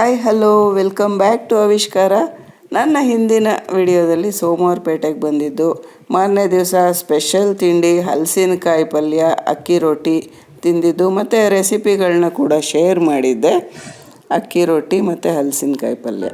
Hi hello welcome back to Avishkara ನನ್ನ ಹಿಂದಿನ ವಿಡಿಯೋದಲ್ಲಿ ಸೋಮವಾರಪೇಟೆಗೆ ಬಂದಿದ್ದು. ಮಾರನೇ ದಿವಸ ಸ್ಪೆಷಲ್ ತಿಂಡಿ, ಹಲಸಿನಕಾಯಿ ಪಲ್ಯ, ಅಕ್ಕಿ ರೊಟ್ಟಿ ತಿಂದಿದ್ದು. ಮತ್ತು ರೆಸಿಪಿಗಳನ್ನ ಕೂಡ ಶೇರ್ ಮಾಡಿದ್ದೆ. ಅಕ್ಕಿ ರೊಟ್ಟಿ ಮತ್ತು ಹಲಸಿನಕಾಯಿ ಪಲ್ಯ.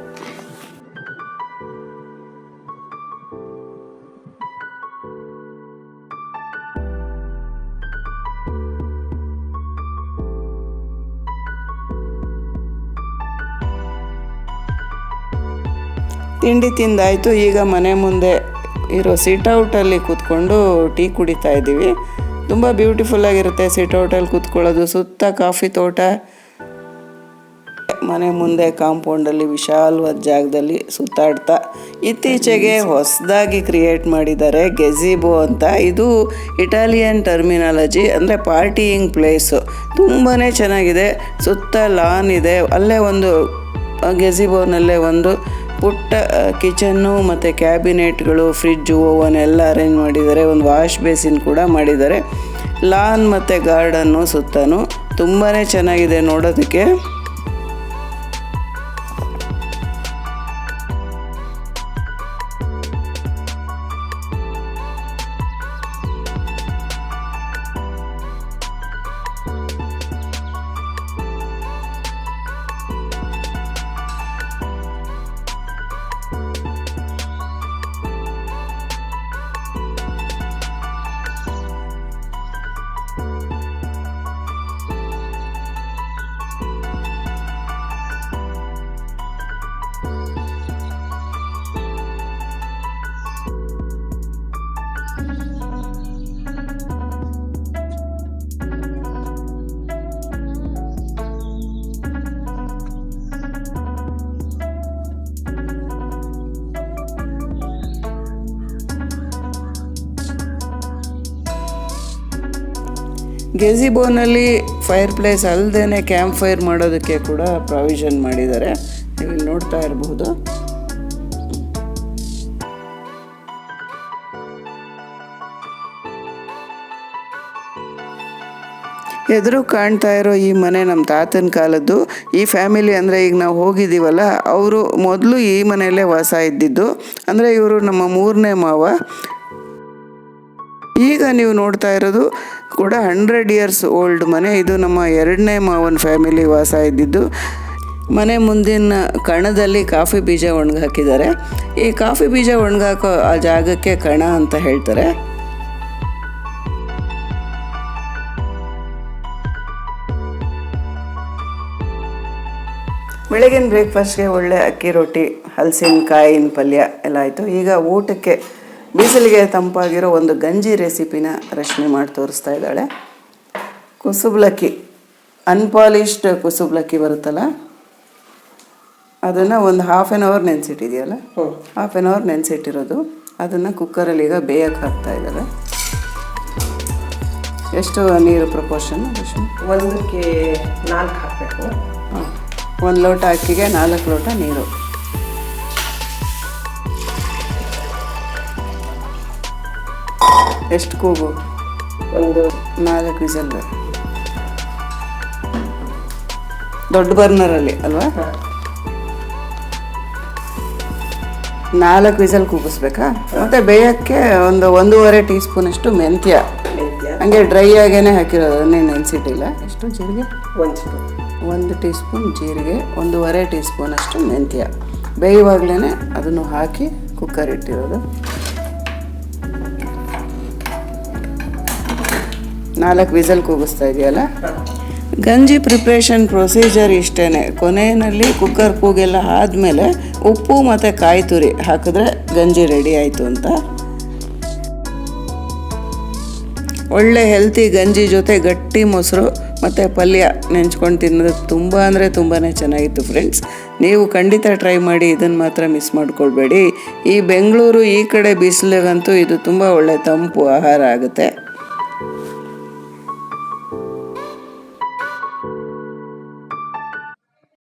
ತಿಂಡಿ ತಿಂದಾಯಿತು. ಈಗ ಮನೆ ಮುಂದೆ ಇರೋ ಸೀಟೌಟಲ್ಲಿ ಕೂತ್ಕೊಂಡು ಟೀ ಕುಡಿತಾ ಇದ್ದೀವಿ. ತುಂಬ ಬ್ಯೂಟಿಫುಲ್ಲಾಗಿರುತ್ತೆ ಸೀಟೌಟಲ್ಲಿ ಕೂತ್ಕೊಳ್ಳೋದು. ಸುತ್ತ ಕಾಫಿ ತೋಟ. ಮನೆ ಮುಂದೆ ಕಾಂಪೌಂಡಲ್ಲಿ ವಿಶಾಲವಾದ ಜಾಗದಲ್ಲಿ ಸುತ್ತಾಡ್ತಾ ಇತ್ತೀಚೆಗೆ ಹೊಸದಾಗಿ ಕ್ರಿಯೇಟ್ ಮಾಡಿದ್ದಾರೆ ಗೆಜಿಬೋ ಅಂತ. ಇದು ಇಟಾಲಿಯನ್ ಟರ್ಮಿನಾಲಜಿ, ಅಂದರೆ ಪಾರ್ಟಿಯಿಂಗ್ ಪ್ಲೇಸು. ತುಂಬಾ ಚೆನ್ನಾಗಿದೆ. ಸುತ್ತ ಲಾನ್ ಇದೆ. ಅಲ್ಲೇ ಒಂದು ಗೆಜಿಬೋನಲ್ಲೇ ಒಂದು ಪುಟ್ಟ ಕಿಚನ್ನು ಮತ್ತು ಕ್ಯಾಬಿನೆಟ್ಗಳು ಫ್ರಿಜ್ಜು ಓವನ್ ಎಲ್ಲ ಅರೇಂಜ್ ಮಾಡಿದ್ದಾರೆ. ಒಂದು ವಾಶ್ ಬೇಸಿನ್ ಕೂಡ ಮಾಡಿದ್ದಾರೆ. ಲಾನ್ ಮತ್ತು ಗಾರ್ಡನ್ನು ಸುತ್ತಲೂ ತುಂಬಾ ಚೆನ್ನಾಗಿದೆ ನೋಡೋದಕ್ಕೆ. ಗೆಜಿಬೋನಲ್ಲಿ ಫೈರ್ ಪ್ಲೇಸ್ ಅಲ್ಲದೇ ಕ್ಯಾಂಪ್ ಫೈರ್ ಮಾಡೋದಕ್ಕೆ ಕೂಡ ಪ್ರಾವಿಷನ್ ಮಾಡಿದ್ದಾರೆ. ನೀವು ಇಲ್ಲಿ ನೋಡ್ತಾ ಇರಬಹುದು ಎದುರು ಕಾಣ್ತಾ ಇರೋ ಈ ಮನೆ ನಮ್ಮ ತಾತನ ಕಾಲದ್ದು. ಈ ಫ್ಯಾಮಿಲಿ ಅಂದರೆ ಈಗ ನಾವು ಹೋಗಿದ್ದೀವಲ್ಲ, ಅವರು ಮೊದಲು ಈ ಮನೆಯಲ್ಲೇ ವಾಸ ಇದ್ದಿದ್ದು. ಅಂದರೆ ಇವರು ನಮ್ಮ ಮೂರನೇ ಮಾವ. ಈಗ ನೀವು ನೋಡ್ತಾ ಇರೋದು ಕೂಡ ಹಂಡ್ರೆಡ್ ಇಯರ್ಸ್ ಓಲ್ಡ್ ಮನೆ. ಇದು ನಮ್ಮ ಎರಡನೇ ಮಾವನ ಫ್ಯಾಮಿಲಿ ವಾಸ ಇದ್ದಿದ್ದು. ಮನೆ ಮುಂದಿನ ಕಣದಲ್ಲಿ ಕಾಫಿ ಬೀಜ ಒಣಗಾಕಿದ್ದಾರೆ. ಈ ಕಾಫಿ ಬೀಜ ಒಣಗಾಕೋ ಆ ಜಾಗಕ್ಕೆ ಕಣ ಅಂತ ಹೇಳ್ತಾರೆ. ಬೆಳಗಿನ ಬ್ರೇಕ್ಫಾಸ್ಟ್ಗೆ ಒಳ್ಳೆ ಅಕ್ಕಿ ರೊಟ್ಟಿ, ಹಲಸಿನಕಾಯಿನ ಪಲ್ಯ ಎಲ್ಲ ಆಯಿತು. ಈಗ ಊಟಕ್ಕೆ ಬಿಸಿಲಿಗೆ ತಂಪಾಗಿರೋ ಒಂದು ಗಂಜಿ ರೆಸಿಪಿನ ರಶ್ಮಿ ಮಾಡಿ ತೋರಿಸ್ತಾ ಇದ್ದಾಳೆ. ಕುಸುಬ್ಲಕ್ಕಿ ಅನ್ಪಾಲಿಶ್ಡ್ ಕುಸುಬ್ಲಕ್ಕಿ ಬರುತ್ತಲ್ಲ? ಅದನ್ನು ಒಂದು ಹಾಫ್ ಆನ್ ಅವರ್ ನೆನೆಸಿಟ್ಟಿದೆಯಲ್ಲ ಹಾಫ್ ಆನ್ ಅವರ್ ನೆನೆಸಿಟ್ಟಿರೋದು. ಅದನ್ನು ಕುಕ್ಕರಲ್ಲಿ ಈಗ ಬೇಯಕ್ಕೆ ಹಾಕ್ತಾ ಇದ್ದಾರೆ. ಎಷ್ಟು ನೀರು ಪ್ರಪೋರ್ಷನ್ ಒಂದಕ್ಕೆ ನಾಲ್ಕು ಹಾಕಬೇಕು. ಒಂದು ಲೋಟ ಅಕ್ಕಿಗೆ ನಾಲ್ಕು ಲೋಟ ನೀರು. ಎಷ್ಟು ಕೂಗು? ಒಂದು ನಾಲ್ಕು ವಿಸಲ್. ದೊಡ್ಡ ಬರ್ನರಲ್ಲಿ ಅಲ್ವಾ? ನಾಲ್ಕು ವಿಸಲ್ ಕೂಗಿಸ್ಬೇಕಾ? ಮತ್ತೆ ಬೇಯಕ್ಕೆ ಒಂದು ಒಂದೂವರೆ ಟೀ ಸ್ಪೂನಷ್ಟು ಅಷ್ಟು ಮೆಂತ್ಯ. ಹಂಗೆ ಡ್ರೈ ಆಗೇನೆ ಹಾಕಿರೋದು ಅದನ್ನೇ ನೆನೆಸಿಟ್ಟಿಲ್ಲ. ಎಷ್ಟು ಜೀರಿಗೆ? ಒಂದು ಸ್ಪೂನ್. ಒಂದು ಟೀ ಸ್ಪೂನ್ ಜೀರಿಗೆ ಒಂದೂವರೆ ಟೀ ಸ್ಪೂನಷ್ಟು ಮೆಂತ್ಯ. ಬೇಯುವಾಗಲೇ ಅದನ್ನು ಹಾಕಿ ಕುಕ್ಕರ್ ಇಟ್ಟಿರೋದು. ನಾಲ್ಕು ವಿಸಲ್ ಕೂಗಿಸ್ತಾ ಇದೆಯಲ್ಲ? ಗಂಜಿ ಪ್ರಿಪ್ರೇಷನ್ ಪ್ರೊಸೀಜರ್ ಇಷ್ಟೇ ಕೊನೆಯಲ್ಲಿ ಕುಕ್ಕರ್ ಕೂಗೆಲ್ಲ ಆದಮೇಲೆ ಉಪ್ಪು ಮತ್ತು ಕಾಯಿ ತುರಿ ಹಾಕಿದ್ರೆ ಗಂಜಿ ರೆಡಿ ಆಯಿತು ಅಂತ. ಒಳ್ಳೆ ಹೆಲ್ತಿ ಗಂಜಿ ಜೊತೆ ಗಟ್ಟಿ ಮೊಸರು ಮತ್ತು ಪಲ್ಯ ನೆಂಚ್ಕೊಂಡು ತಿನ್ನೋದು ತುಂಬ ಅಂದರೆ ತುಂಬಾ ಚೆನ್ನಾಗಿತ್ತು ಫ್ರೆಂಡ್ಸ್ ನೀವು ಖಂಡಿತ ಟ್ರೈ ಮಾಡಿ ಇದನ್ನು ಮಾತ್ರ ಮಿಸ್ ಮಾಡಿಕೊಳ್ಬೇಡಿ. ಈ ಬೆಂಗಳೂರು ಈ ಕಡೆ ಬಿಸಿಲಿಗಂತೂ ಇದು ತುಂಬ ಒಳ್ಳೆ ತಂಪು ಆಹಾರ ಆಗುತ್ತೆ.